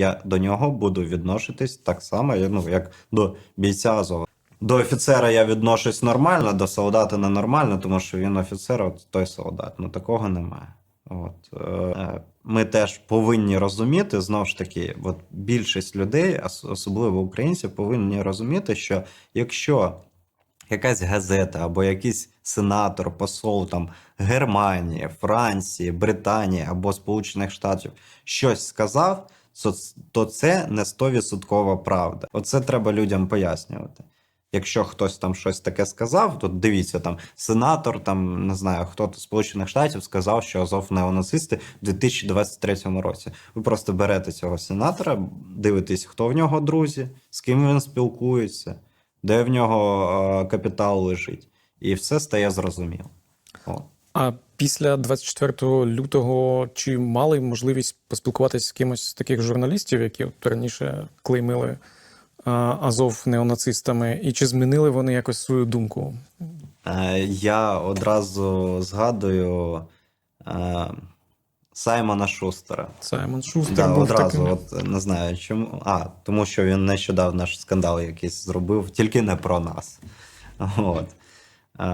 Я до нього буду відноситись так само, ну, як до бійця Азова. До офіцера я відношусь нормально, до солдата ненормально, тому що він офіцер, от той солдат. Ну такого немає. От, е, ми теж повинні розуміти, знову ж таки, от більшість людей, ос- особливо українців, повинні розуміти, що якщо якась газета або якийсь сенатор, посол там Германії, Франції, Британії або Сполучених Штатів щось сказав, то, це не 100% правда. Оце треба людям пояснювати. Якщо хтось там щось таке сказав, то дивіться, там сенатор, там не знаю, хто з Сполучених Штатів сказав, що Азов неонацисти в 2023 році. Ви просто берете цього сенатора, дивитесь, хто в нього друзі, з ким він спілкується, де в нього е, капітал лежить, і все стає зрозуміло. О. А після 24 лютого чи мали можливість поспілкуватися з кимось з таких журналістів, які от раніше клеймили а, Азов неонацистами, і чи змінили вони якось свою думку? Е, Я одразу згадую е, Саймона Шустера. Саймон Шустер Да, був одразу, таким. от не знаю чому. А, тому що він нещодавно ж скандал якийсь зробив, тільки не про нас. От. Е,